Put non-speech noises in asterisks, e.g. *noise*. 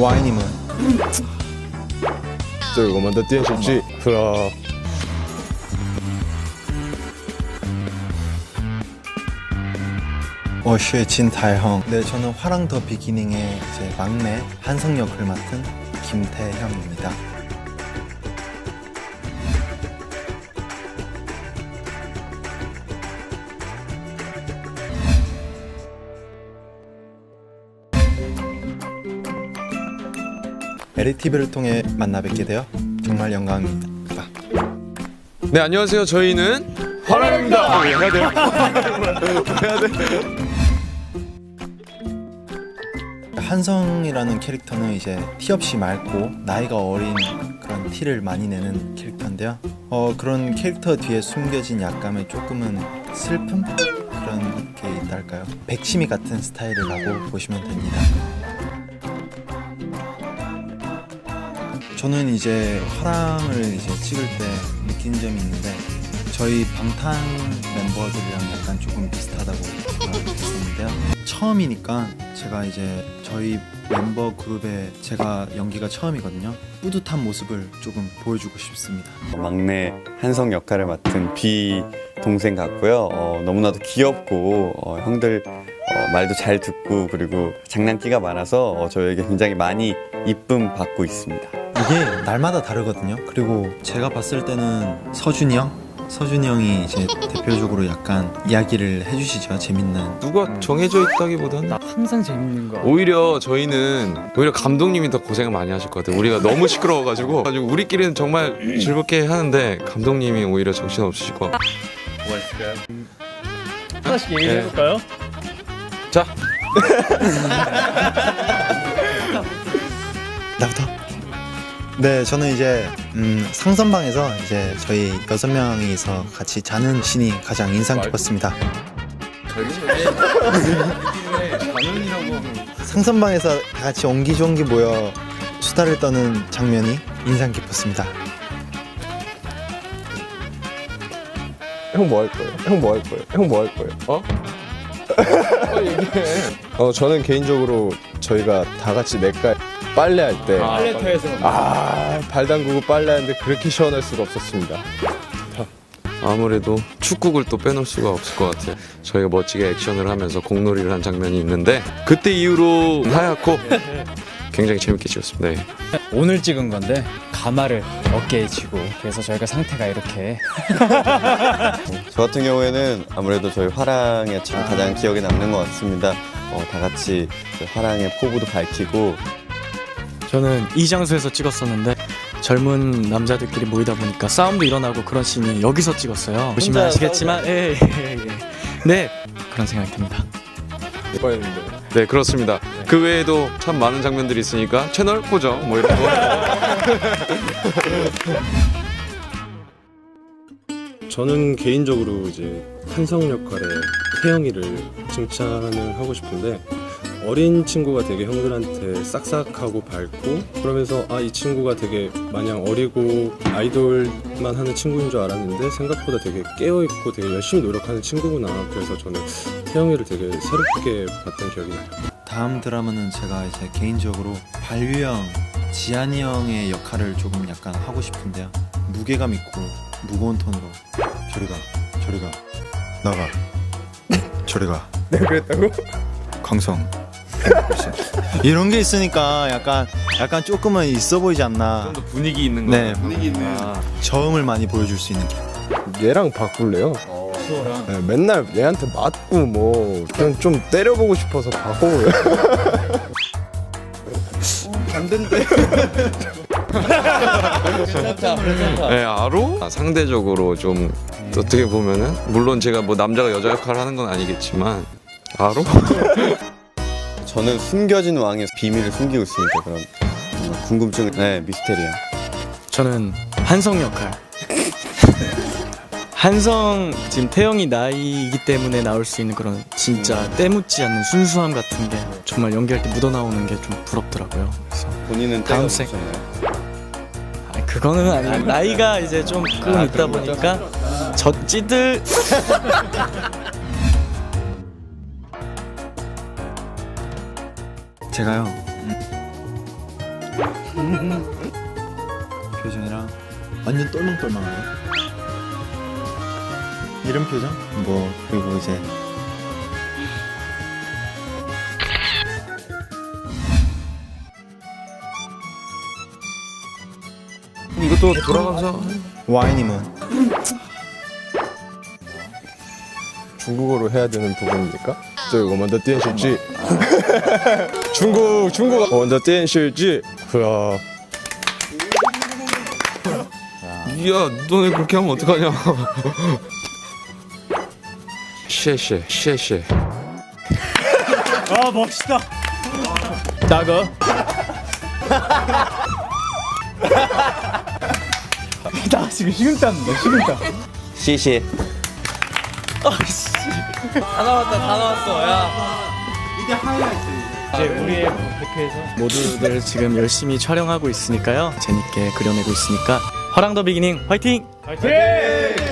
哇爱你们！对我们的电视剧和我是진타형. 네, 저는 화랑 더 비기닝의 이제 막내 한성 역을 맡은 김태형입니다. LTV를 통해 만나 뵙게 되어 정말 영광입니다. 네 안녕하세요. 저희는 화랑입니다. 해야 돼요? 해야 돼? 한성이라는 캐릭터는 이제 티 없이 맑고 나이가 어린 그런 티를 많이 내는 캐릭터인데요. 어, 그런 캐릭터 뒤에 숨겨진 약간의 조금은 슬픔 그런 게 있달까요? 백치미 같은 스타일이라고 보시면 됩니다. 저는 이제 화랑을 이제 찍을 때 느낀 점이 있는데 저희 방탄 멤버들이랑 약간 조금 비슷하다고 생각했었는데요. 처음이니까 제가 이제 저희 멤버 그룹에 제가 연기가 처음이거든요. 뿌듯한 모습을 조금 보여주고 싶습니다. 막내 한성 역할을 맡은 비 동생 같고요. 어, 너무나도 귀엽고 어, 형들 어, 말도 잘 듣고 그리고 장난기가 많아서 어, 저에게 굉장히 많이 이쁨 받고 있습니다. 이게 날마다 다르거든요. 그리고 제가 봤을 때는 서준이 형, 서준이 형이 이제 대표적으로 약간 이야기를 해주시죠. 재밌는. 누가 정해져 있다기보다는 항상 재밌는 거. 오히려 저희는 오히려 감독님이 더 고생을 많이 하실 것 같아요. 우리가 너무 시끄러워가지고 가지고 우리끼리는 정말 즐겁게 하는데 감독님이 오히려 정신 없으실 것 같고. 하나씩 얘기해 볼까요? 자 *laughs* 나부터. 네, 저는 이제 음, 상선방에서 이제 저희 여섯 명이서 같이 자는 신이 가장 인상 깊었습니다. 상선방에서 다 같이 옹기종기 모여 수다를 떠는 장면이 인상 깊었습니다. 형 뭐 할 거예요? 형 뭐 할 거예요? 형 뭐 할 거예요? 어? 어 저는 개인적으로 저희가 다 같이 냇가 빨래할 때 아, 빨래터에서 발 담그고 빨래하는데 그렇게 시원할 수가 없었습니다. 아무래도 축구를 또 빼놓을 수가 없을 것 같아요. 저희가 멋지게 액션을 하면서 공놀이를 한 장면이 있는데 그때 이후로 하얗고 굉장히 재밌게 찍었습니다. 네. 오늘 찍은 건데 가마를 어깨에 쥐고 그래서 저희가 상태가 이렇게 *laughs* 저 같은 경우에는 아무래도 저희 화랑의 지금 가장 기억에 남는 것 같습니다. 어, 다 같이 그 화랑의 포부도 밝히고 저는 이 장소에서 찍었었는데 젊은 남자들끼리 모이다 보니까 싸움도 일어나고 그런 씬이 여기서 찍었어요. 보시면 아시겠지만 예, 예, 예, 예. 네 그런 생각이 듭니다. 이거였는데 네 그렇습니다. 그 외에도 참 많은 장면들이 있으니까 채널 고정 뭐 이런 거. *laughs* 저는 개인적으로 이제 한성 역할의 태영이를 칭찬을 하고 싶은데 어린 친구가 되게 형들한테 싹싹하고 밝고 그러면서 아 이 친구가 되게 마냥 어리고 아이돌만 하는 친구인 줄 알았는데 생각보다 되게 깨어 있고 되게 열심히 노력하는 친구구나 그래서 저는 태영이를 되게 새롭게 봤던 기억이 나요. 다음 드라마는 제가 이제 개인적으로 발유 형, 지한이 형의 역할을 조금 약간 하고 싶은데요. 무게감 있고 무거운 톤으로 저리 가, 저리 가, 나가, 저리 가. *laughs* 내가 그랬다고? 강성. 이런 게 있으니까 약간 약간 조금은 있어 보이지 않나. 좀 더 분위기 있는 거. 네. 분위기 있는. 아, 저음을 많이 보여줄 수 있는. 얘랑 바꿀래요? 네, 맨날 얘한테 맞고 뭐 그냥 좀 때려보고 싶어서 바꿔요. *laughs* 네, 아로 아, 상대적으로 좀 어떻게 보면은 물론 제가 뭐 남자가 여자 역할을 하는 건 아니겠지만 아로 저는 숨겨진 왕의 비밀을 숨기고 있으니까 그런 뭔가 궁금증, 네 미스테리야. 저는 한성 역할. *laughs* 한성 지금 태영이 나이이기 때문에 나올 수 있는 그런 진짜 때묻지 않는 순수함 같은 게 정말 연기할 때 묻어나오는 게 좀 부럽더라고요. 그래서 본인은 다음 생-? 아, 그거는 아니고 나이가 이제 좀 조금 있다 보니까 젖지들 *laughs* 제가요. *laughs* 표정이랑. 완전 똘망똘망해요 이런 표정? 뭐 그리고 이제. 이것도 돌아가서 와인님은 중국어로 해야 되는 부분입니까? 저 이거 먼저 띄워줄지. 뭐. *laughs* 중국 중국 먼저 댄실지? 그야. 야 너네 그렇게 하면 어떡하냐? *laughs* 쉐쉐 쉐쉐. 아 멋있다. 작어 나 지금 식은땀인데 식은땀. 시시 아씨. 다 나왔다 다 나왔어. 야. 이제 우리의 대표에서 모두들 지금 열심히 촬영하고 있으니까요. 재밌게 그려내고 있으니까 화랑더 비기닝 화이팅!